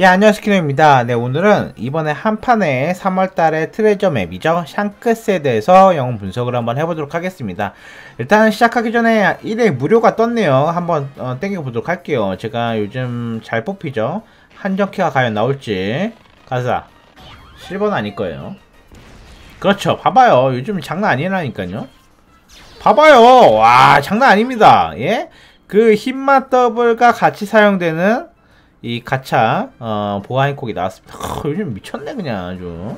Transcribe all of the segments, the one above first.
예 안녕하세요 키노입니다. 네 오늘은 이번에 한판에 3월달에 트레저 맵이죠? 샹크스에 대해서 영웅 분석을 한번 해보도록 하겠습니다. 일단 시작하기 전에 1회 무료가 떴네요. 한번 어, 땡겨보도록 할게요. 제가 요즘 잘 뽑히죠? 한정키가 과연 나올지. 가자 실버는 아닐 거예요. 그렇죠. 봐봐요. 요즘 장난 아니라니까요. 봐봐요. 와 장난 아닙니다. 예? 그 힘맛 더블과 같이 사용되는 이 가차 어, 보아인콕이 나왔습니다. 허, 요즘 미쳤네 그냥 아주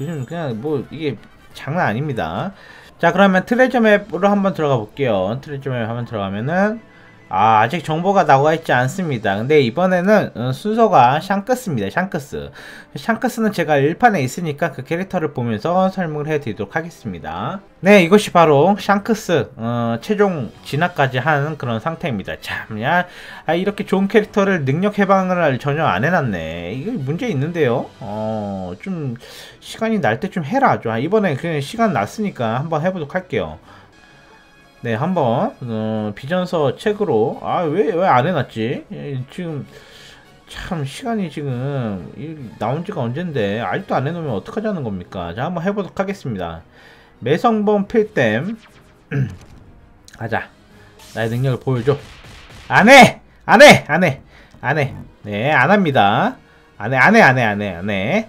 요즘 그냥 뭐 이게 장난 아닙니다. 자 그러면 트레저 맵으로 한번 들어가 볼게요. 트레저 맵 한번 들어가면은 아, 아직 정보가 나와 있지 않습니다. 근데 이번에는 어, 순서가 샹크스입니다. 샹크스. 샹크스는 제가 1판에 있으니까 그 캐릭터를 보면서 설명을 해드리도록 하겠습니다. 네, 이것이 바로 샹크스 어, 최종 진화까지 한 그런 상태입니다. 참 야, 아, 이렇게 좋은 캐릭터를 능력 해방을 전혀 안 해놨네. 이거 문제 있는데요. 어, 좀 시간이 날 때 좀 해라. 좀. 아, 이번에 그냥 시간 났으니까 한번 해보도록 할게요. 네, 한번 어, 비전서 책으로 아 왜 왜 안 해놨지? 예, 지금 참 시간이 지금 나온 지가 언젠데 아직도 안 해놓으면 어떡하자는 겁니까? 자 한번 해보도록 하겠습니다. 매성범 필댐 가자. 나의 능력을 보여줘. 안 해! 안 해! 안 해! 안 해! 네, 안 합니다. 안 해, 안 해, 안 해, 안 해, 안 해.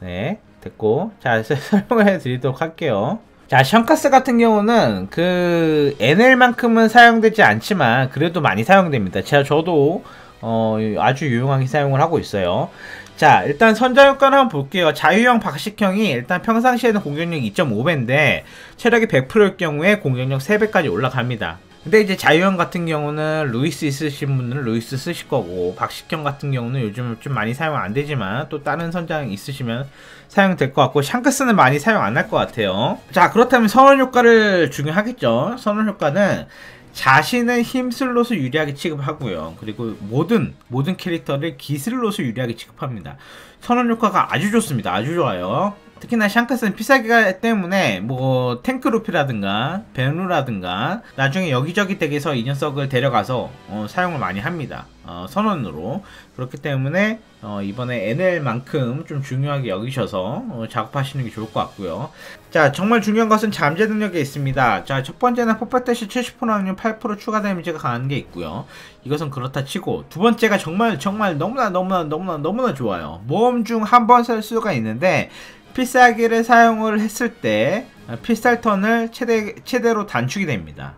네, 됐고. 자, 설명을 해드리도록 할게요. 자, 션카스 같은 경우는 그 NL만큼은 사용되지 않지만 그래도 많이 사용됩니다. 제가 저도 어, 아주 유용하게 사용을 하고 있어요. 자, 일단 선자 효과를 한번 볼게요. 자유형 박식형이 일단 평상시에는 공격력 2.5배인데 체력이 100%일 경우에 공격력 3배까지 올라갑니다. 근데 이제 자유형 같은 경우는 루이스 있으신 분들은 루이스 쓰실 거고 박식형 같은 경우는 요즘 좀 많이 사용 안 되지만 또 다른 선장 있으시면 사용될 것 같고 샹크스는 많이 사용 안 할 것 같아요. 자 그렇다면 선언 효과를 중요하겠죠? 선언 효과는 자신은 힘 슬롯을 유리하게 취급하고요. 그리고 모든 모든 캐릭터를 기슬롯을 유리하게 취급합니다. 선언 효과가 아주 좋습니다. 아주 좋아요 특히나 샹크스는 피사기가 때문에 뭐 탱크루피라든가 베누라든가 나중에 여기저기 댁에서 이 녀석을 데려가서 어, 사용을 많이 합니다. 어, 선언으로 그렇기 때문에 어, 이번에 NL만큼 좀 중요하게 여기셔서 어, 작업하시는 게 좋을 것 같고요. 자 정말 중요한 것은 잠재 능력이 있습니다. 자첫 번째는 퍼펙트시 70% 확률 8% 추가 데미지가 강한 게 있고요. 이것은 그렇다 치고 두 번째가 정말 정말 너무나 너무나 너무나 너무나 좋아요. 모험 중 한 번 쓸 수가 있는데 필살기를 사용을 했을 때 필살 턴을 최대, 최대로 단축이 됩니다.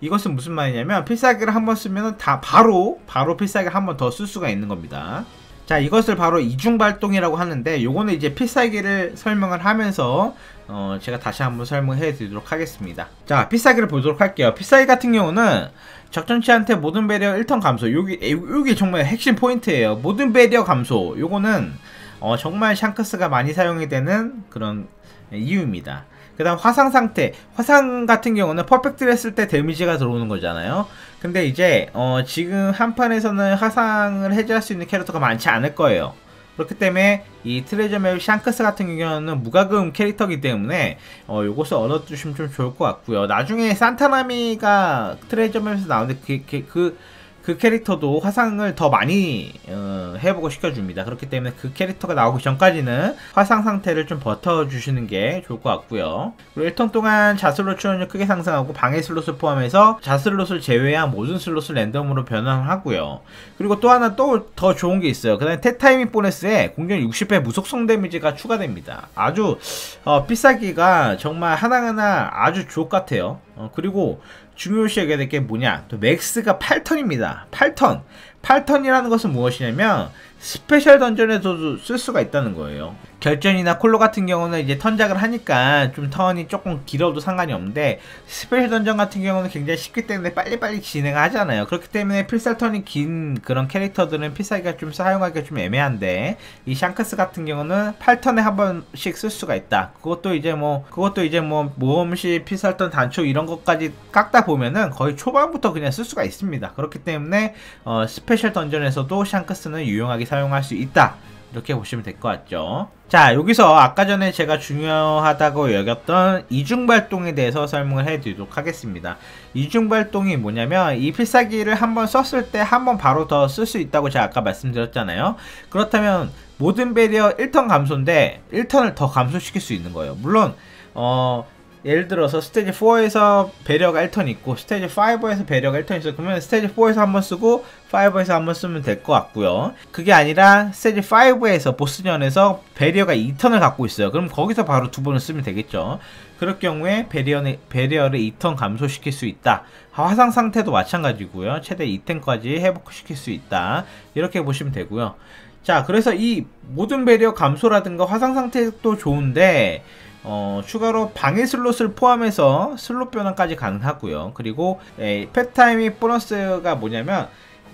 이것은 무슨 말이냐면 필살기를 한 번 쓰면 다 바로 바로 필살기를 한 번 더 쓸 수가 있는 겁니다. 자 이것을 바로 이중 발동이라고 하는데 요거는 이제 필살기를 설명을 하면서 어, 제가 다시 한번 설명해 드리도록 하겠습니다. 자 필살기를 보도록 할게요. 필살기 같은 경우는 적전치한테 모든 배리어 1턴 감소 요게 요게 정말 핵심 포인트예요. 모든 배리어 감소 요거는 어, 정말 샹크스가 많이 사용이 되는 그런 이유입니다. 그 다음 화상 상태. 화상 같은 경우는 퍼펙트를 했을 때 데미지가 들어오는 거잖아요. 근데 이제 어 지금 한 판에서는 화상을 해제할 수 있는 캐릭터가 많지 않을 거예요. 그렇기 때문에 이 트레저 맵 샹크스 같은 경우는 무과금 캐릭터이기 때문에 어, 요것을 얻어두시면 좀 좋을 것 같고요. 나중에 산타나미가 트레저 맵에서 나오는데 그, 그, 그 그 캐릭터도 화상을 더 많이 어, 해보고 시켜줍니다. 그렇기 때문에 그 캐릭터가 나오기 전까지는 화상 상태를 좀 버텨주시는 게 좋을 것 같고요. 그리고 1턴 동안 자슬롯 출연율 크게 상승하고 방해 슬롯을 포함해서 자슬롯을 제외한 모든 슬롯을 랜덤으로 변환하고요. 그리고 또 하나 또 더 좋은 게 있어요. 그 다음에 테타이밍 보너스에 공격 60배 무속성 데미지가 추가됩니다. 아주 어, 비싸기가 정말 하나하나 아주 것 같아요. 어, 그리고 중요시 여겨야 될 게 뭐냐? 또 맥스가 8턴입니다. 8턴 8턴이라는 것은 무엇이냐면 스페셜 던전에서도 쓸 수가 있다는 거예요. 결전이나 콜로 같은 경우는 이제 턴작을 하니까 좀 턴이 조금 길어도 상관이 없는데 스페셜 던전 같은 경우는 굉장히 쉽기 때문에 빨리빨리 진행하잖아요. 그렇기 때문에 필살 턴이 긴 그런 캐릭터들은 필살기가 좀 사용하기가 좀 애매한데 이 샹크스 같은 경우는 8턴에 한 번씩 쓸 수가 있다. 그것도 이제 뭐 그것도 이제 뭐 모험시 필살 턴 단축 이런 것까지 깎다 보면은 거의 초반부터 그냥 쓸 수가 있습니다. 그렇기 때문에 어, 스페셜 던전에서도 샹크스는 유용하게 사용할 수 있다. 이렇게 보시면 될 것 같죠. 자, 여기서 아까 전에 제가 중요하다고 여겼던 이중발동에 대해서 설명을 해드리도록 하겠습니다. 이중발동이 뭐냐면 이 필살기를 한번 썼을 때 한 번 바로 더 쓸 수 있다고 제가 아까 말씀드렸잖아요. 그렇다면 모든 배리어 1턴 감소인데 1턴을 더 감소시킬 수 있는 거예요. 물론 어 예를 들어서 스테이지 4에서 배려가 1턴 있고 스테이지 5에서 배려가 1턴 있어. 그러면 스테이지 4에서 한 번 쓰고 5에서 한 번 쓰면 될 것 같고요. 그게 아니라 스테이지 5에서 보스전에서 배리어가 2턴을 갖고 있어요. 그럼 거기서 바로 두 번을 쓰면 되겠죠. 그럴 경우에 배리어는, 배리어를 2턴 감소시킬 수 있다. 화상 상태도 마찬가지고요. 최대 2턴까지 회복시킬 수 있다. 이렇게 보시면 되고요. 자 그래서 이 모든 배리어 감소라든가 화상 상태도 좋은데 어, 추가로 방해 슬롯을 포함해서 슬롯 변환까지 가능하고요. 그리고 에, 펫타임이 보너스가 뭐냐면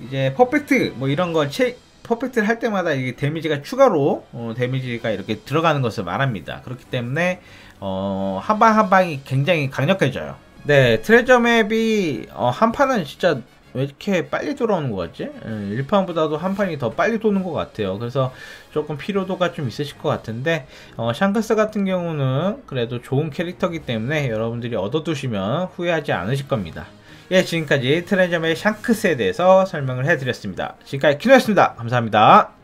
이제 퍼펙트 뭐 이런 거 채, 퍼펙트를 할 때마다 이게 데미지가 추가로 어, 데미지가 이렇게 들어가는 것을 말합니다. 그렇기 때문에 어, 한 방 한 방이 굉장히 강력해져요. 네, 트레저 맵이 어, 한 판은 진짜 왜 이렇게 빨리 돌아오는 것 같지? 1판보다도 예, 한 판이 더 빨리 도는 것 같아요. 그래서 조금 피로도가 좀 있으실 것 같은데 어, 샹크스 같은 경우는 그래도 좋은 캐릭터기 때문에 여러분들이 얻어두시면 후회하지 않으실 겁니다. 예, 지금까지 트레저의 샹크스에 대해서 설명을 해드렸습니다. 지금까지 키노였습니다. 감사합니다.